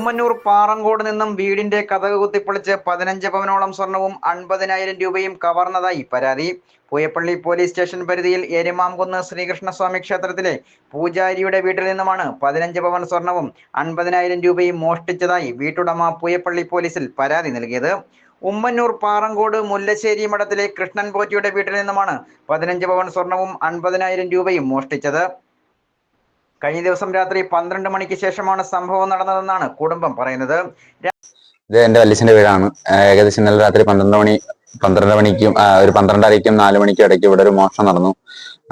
ഉമ്മന്നൂർ പാറങ്കോട് നിന്നും വീടിന്റെ കഥക കുത്തിപ്പൊളിച്ച് പതിനഞ്ച് പവനോളം സ്വർണവും അൻപതിനായിരം രൂപയും കവർന്നതായി പരാതി. പൂയപ്പള്ളി പോലീസ് സ്റ്റേഷൻ പരിധിയിൽ എരുമാംകുന്ന് ശ്രീകൃഷ്ണസ്വാമി ക്ഷേത്രത്തിലെ പൂജാരിയുടെ വീട്ടിൽ നിന്നുമാണ് പതിനഞ്ച് പവൻ സ്വർണവും അൻപതിനായിരം രൂപയും മോഷ്ടിച്ചതായി വീട്ടുടമ പൂയപ്പള്ളി പോലീസിൽ പരാതി നൽകിയത്. ഉമ്മന്നൂർ പാറങ്കോട് മുല്ലശ്ശേരി മഠത്തിലെ കൃഷ്ണൻ പോറ്റിയുടെ വീട്ടിൽ നിന്നുമാണ് പതിനഞ്ച് പവൻ സ്വർണവും അൻപതിനായിരം രൂപയും മോഷ്ടിച്ചത്. കഴിഞ്ഞ ദിവസം രാത്രി പന്ത്രണ്ട് മണിക്ക് ശേഷമാണ് സംഭവം നടന്നതെന്നാണ് കുടുംബം പറയുന്നത്. ഇത് എന്റെ വല്യച്ഛന്റെ വീടാണ്. ഏകദേശം ഇന്നലെ രാത്രി പന്ത്രണ്ട് മണി പന്ത്രണ്ട് മണിക്കും ഒരു പന്ത്രണ്ടരയ്ക്കും നാല് മണിക്കും ഇടയ്ക്ക് ഇവിടെ ഒരു മോഷണം നടന്നു.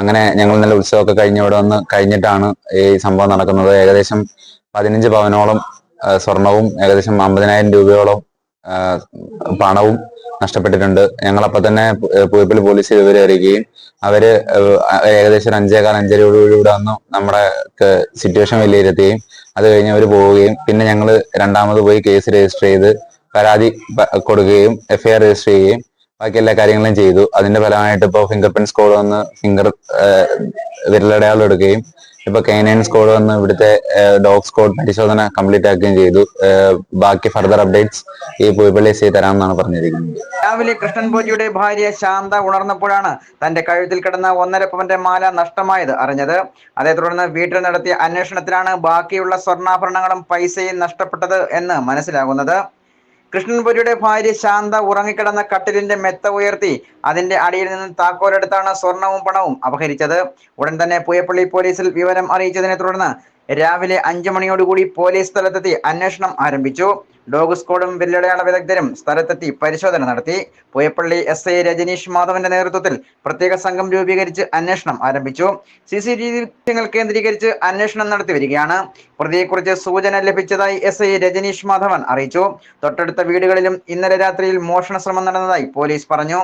അങ്ങനെ ഞങ്ങൾ നല്ല ഉത്സവമൊക്കെ കഴിഞ്ഞ് ഇവിടെ വന്ന് കഴിഞ്ഞിട്ടാണ് ഈ സംഭവം നടക്കുന്നത്. ഏകദേശം പതിനഞ്ച് പവനോളം സ്വർണവും ഏകദേശം അമ്പതിനായിരം രൂപയോളം പണവും നഷ്ടപ്പെട്ടിട്ടുണ്ട്. ഞങ്ങളപ്പോ തന്നെ പുതുപ്പള്ളി പോലീസ് വിവരം അറിയിക്കുകയും അവർ ഏകദേശം ഒരു അഞ്ചേകാൽ അഞ്ചരയോടുകൂടി വന്നു നമ്മുടെ സിറ്റുവേഷൻ വിലയിരുത്തുകയും അത് കഴിഞ്ഞ് അവർ പോവുകയും പിന്നെ ഞങ്ങൾ രണ്ടാമത് പോയി കേസ് രജിസ്റ്റർ ചെയ്ത് പരാതി കൊടുക്കുകയും എഫ്ഐആർ രജിസ്റ്റർ ചെയ്യുകയും ബാക്കി എല്ലാ കാര്യങ്ങളും ചെയ്തു. അതിന്റെ ഫലമായിട്ട് ഇപ്പോൾ ഫിംഗർ പ്രിന്റ് സ്കോഡ് വന്ന് ഫിംഗർ വിരലടയാളം എടുക്കുകയും ഇപ്പൊ കെനൈൻ സ്കോഡ് വന്ന് ഇവിടുത്തെ ഡോഗ് സ്കോഡ് പരിശോധന കംപ്ലീറ്റ് ആക്കുകയും ചെയ്തു. ബാക്കി ഫർദർ അപ്ഡേറ്റ്സ് ഈ പുയപ്പള്ളി എസ് തരാമെന്നാണ് പറഞ്ഞിരിക്കുന്നത്. രാവിലെ കൃഷ്ണൻ പൂജയുടെ ഭാര്യ ശാന്ത ഉണർന്നപ്പോഴാണ് തന്റെ കഴുത്തിൽ കിടന്ന ഒന്നര പവന്റെ മാല നഷ്ടമായത് അറിഞ്ഞത്. അതേ തുടർന്ന് വീട്ടിൽ നടത്തിയ അന്വേഷണത്തിലാണ് ബാക്കിയുള്ള സ്വർണാഭരണങ്ങളും പൈസയും നഷ്ടപ്പെട്ടത് എന്ന് മനസ്സിലാകുന്നത്. കൃഷ്ണൻപുരിയുടെ ഭാര്യ ശാന്ത ഉറങ്ങിക്കിടന്ന കട്ടിലിന്റെ മെത്ത ഉയർത്തി അതിന്റെ അടിയിൽ നിന്ന് താക്കോലെടുത്താണ് സ്വർണവും പണവും അപഹരിച്ചത്. ഉടൻ തന്നെ പുയപ്പള്ളി പോലീസിൽ വിവരം അറിയിച്ചതിനെ തുടർന്ന് രാവിലെ അഞ്ചു മണിയോടുകൂടി പോലീസ് സ്ഥലത്തെത്തി അന്വേഷണം ആരംഭിച്ചു. ഡോഗ് സ്ക്വാഡും വില്ലടയാള വിദഗ്ധരും സ്ഥലത്തെത്തി പരിശോധന നടത്തി. പുയപ്പള്ളി എസ് ഐ രജനീഷ് മാധവന്റെ നേതൃത്വത്തിൽ പ്രത്യേക സംഘം രൂപീകരിച്ച് അന്വേഷണം ആരംഭിച്ചു. സി സി ടി ദൃശ്യങ്ങൾ കേന്ദ്രീകരിച്ച് അന്വേഷണം നടത്തി വരികയാണ്. പ്രതിയെക്കുറിച്ച് സൂചന ലഭിച്ചതായി എസ് ഐ രജനീഷ് മാധവൻ അറിയിച്ചു. തൊട്ടടുത്ത വീടുകളിലും ഇന്നലെ രാത്രിയിൽ മോഷണ ശ്രമം നടന്നതായി പോലീസ് പറഞ്ഞു.